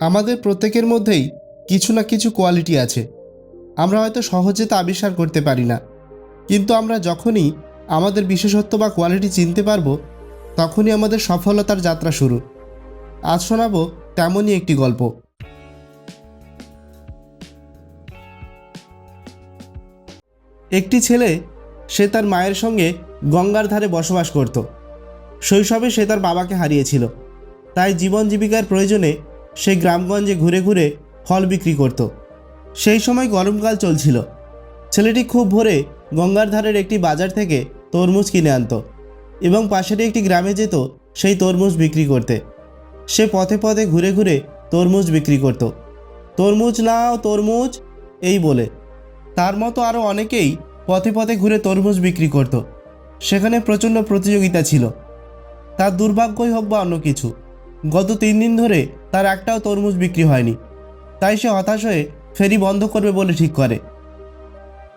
আমাদের প্রত্যেকের মধ্যেই কিছু না কিছু কোয়ালিটি আছে। আমরা হয়তো সহজে তা আবিষ্কার করতে পারি না। কিন্তু আমরা যখনই আমাদের বিশেষত্ব বা কোয়ালিটি চিনতে পারব, তখনই আমাদের সফলতার যাত্রা শুরু। আজ শোনাবো তেমনই একটি গল্প। একটি ছেলে, সে তার মায়ের সঙ্গে গঙ্গার ধারে বসবাস করত। শৈশবে সে তার বাবাকে হারিয়েছিল। তাই জীবন জীবিকার প্রয়োজনে সে গ্রামগঞ্জে ঘুরে ঘুরে ফল বিক্রি করত। সেই সময় গরমকাল চলছিল। ছেলেটি খুব ভোরে গঙ্গার ধারের একটি বাজার থেকে তরমুজ কিনে আনতো এবং পাশের একটি গ্রামে যেত সেই তরমুজ বিক্রি করতে। সে পথে পথে ঘুরে ঘুরে তরমুজ বিক্রি করত। তরমুজ নাও, তরমুজ! এই বলে। তার মতো আরও অনেকেই পথে পথে ঘুরে তরমুজ বিক্রি করত। সেখানে প্রচণ্ড প্রতিযোগিতা ছিল। তার দুর্ভাগ্যই হোক বা অন্য কিছু গত তিন দিন ধরে তার একটাও তরমুজ বিক্রি হয়নি। তাই সে হতাশ হয়ে ফেরি বন্ধ করবে বলে ঠিক করে।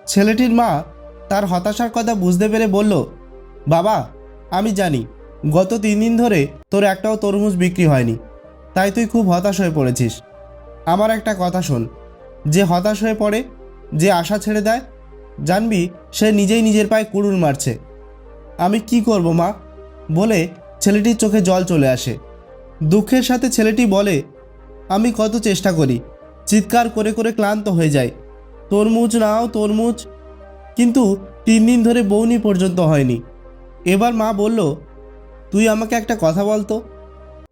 ছেলেটির মা তার হতাশার কথা বুঝতে পেরে বলল, বাবা, আমি জানি, গত তিন দিন ধরে তোর একটাও তরমুজ বিক্রি হয়নি, তাই তুই খুব হতাশ হয়ে পড়েছিস। আমার একটা কথা শোন, যে হতাশ হয়ে পড়ে, যে আশা ছেড়ে দেয়, জানবি সে নিজেই নিজের পায়ে কুড়ুল মারছে। আমি কি করব মা? বলে ছেলেটির চোখে জল চলে আসে। দুঃখের সাথে ছেলেটি বলে, আমি কত চেষ্টা করি। চিৎকার করে করে ক্লান্ত হয়ে যায় তরমুজ নাও, তরমুজ। কিন্তু তিন দিন ধরে বৌনি পর্যন্ত হয়নি। এবার মা বলল, তুই আমাকে একটা কথা বলতো?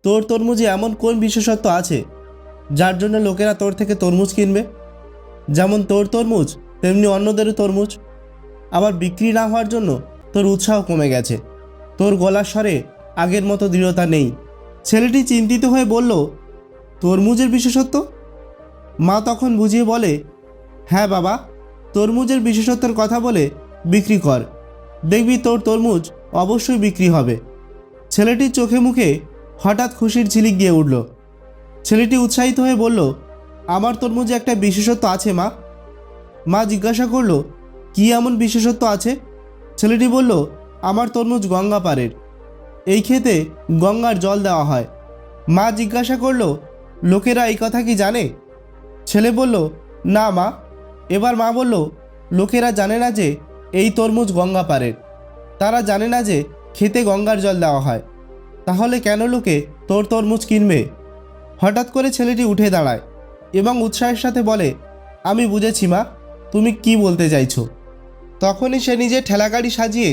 তোর তরমুজে এমন কোন বিশেষত্ব আছে, যার জন্য লোকেরা তোর থেকে তরমুজ কিনবে? যেমন তোর তরমুজ, তেমনি অন্যদেরও তরমুজ। আবার বিক্রি না হওয়ার জন্য তোর উৎসাহ কমে গেছে। তোর গলার স্বরে আগের মতো দৃঢ়তা নেই। ছেলেটি চিন্তিত হয়ে বলল, তরমুজের বিশেষত্ব? মা তখন বুঝিয়ে বলে হ্যাঁ বাবা, তরমুজের বিশেষত্বের কথা বলে বিক্রি কর। দেখবি তোর তরমুজ অবশ্যই বিক্রি হবে। ছেলেটির চোখে মুখে হঠাৎ খুশির ঝিলিক দিয়ে উঠল। ছেলেটি উৎসাহিত হয়ে বলল, আমার তরমুজে একটা বিশেষত্ব আছে মা। মা জিজ্ঞাসা করল, কি এমন বিশেষত্ব আছে? ছেলেটি বলল, আমার তরমুজ গঙ্গা পাড়ের এই ক্ষেতে গঙ্গার জল দেওয়া হয়। মা জিজ্ঞাসা করল, লোকেরা এই কথা কি জানে? ছেলে বলল, না মা। এবার মা বলল, লোকেরা জানে না যে এই তরমুজ গঙ্গা পাড়ের। তারা জানে না যে খেতে গঙ্গার জল দেওয়া হয়। তাহলে কেন লোকে তোর তরমুজ কিনবে? হঠাৎ করে ছেলেটি উঠে দাঁড়ায় এবং উৎসাহের সাথে বলে, আমি বুঝেছি মা, তুমি কি বলতে চাইছো? তখনই সে নিজে ঠেলাগাড়ি সাজিয়ে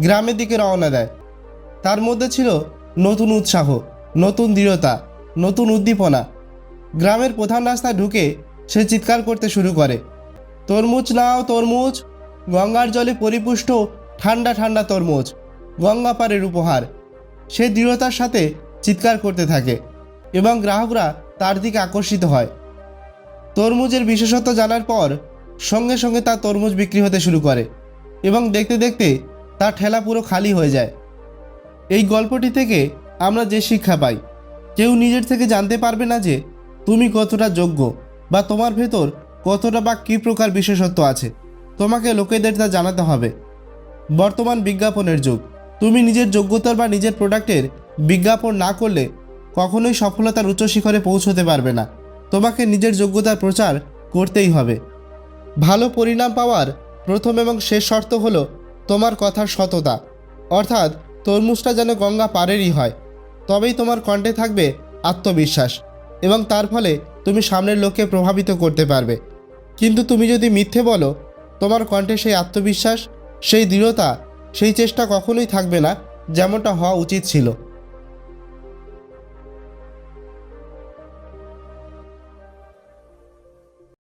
গ্রামের দিকে রওনা দেয়। তার মধ্যে ছিল নতুন উৎসাহ, নতুন দৃঢ়তা, নতুন উদ্দীপনা। গ্রামের প্রধান রাস্তায় ঢুকে সে চিৎকার করতে শুরু করে। তরমুজ নাও তরমুজ, গঙ্গার জলে পরিপুষ্ট ঠান্ডা ঠান্ডা তরমুজ, গঙ্গা পাড়ের উপহার। সে দৃঢ়তার সাথে চিৎকার করতে থাকে এবং গ্রাহকরা তার দিকে আকর্ষিত হয়। তরমুজের বিশেষত্ব জানার পর সঙ্গে সঙ্গে তার তরমুজ বিক্রি হতে শুরু করে এবং দেখতে দেখতে তার ঠেলা পুরো খালি হয়ে যায়। এই গল্পটি থেকে আমরা যে শিক্ষা পাই, কেউ নিজের থেকে জানতে পারবে না যে তুমি কতটা যোগ্য বা তোমার ভেতর কতটা বা কী প্রকার বিশেষত্ব আছে। তোমাকে লোকেদের তা জানাতে হবে। বর্তমান বিজ্ঞাপনের যুগ। তুমি নিজের যোগ্যতার বা নিজের প্রোডাক্টের বিজ্ঞাপন না করলে কখনোই সফলতার উচ্চ শিখরে পৌঁছতে পারবে না। তোমাকে নিজের যোগ্যতার প্রচার করতেই হবে। ভালো পরিণাম পাওয়ার প্রথম এবং শেষ শর্ত হলো তোমার কথার সততা। অর্থাৎ তরমুজটা যেন গঙ্গা পারেরই হয়। তবেই তোমার কণ্ঠে থাকবে আত্মবিশ্বাস এবং তার ফলে তুমি সামনের লোককে প্রভাবিত করতে পারবে। কিন্তু তুমি যদি মিথ্যে বলো, তোমার কণ্ঠে সেই আত্মবিশ্বাস, সেই দৃঢ়তা, সেই চেষ্টা কখনোই থাকবে না, যেমনটা হওয়া উচিত ছিল।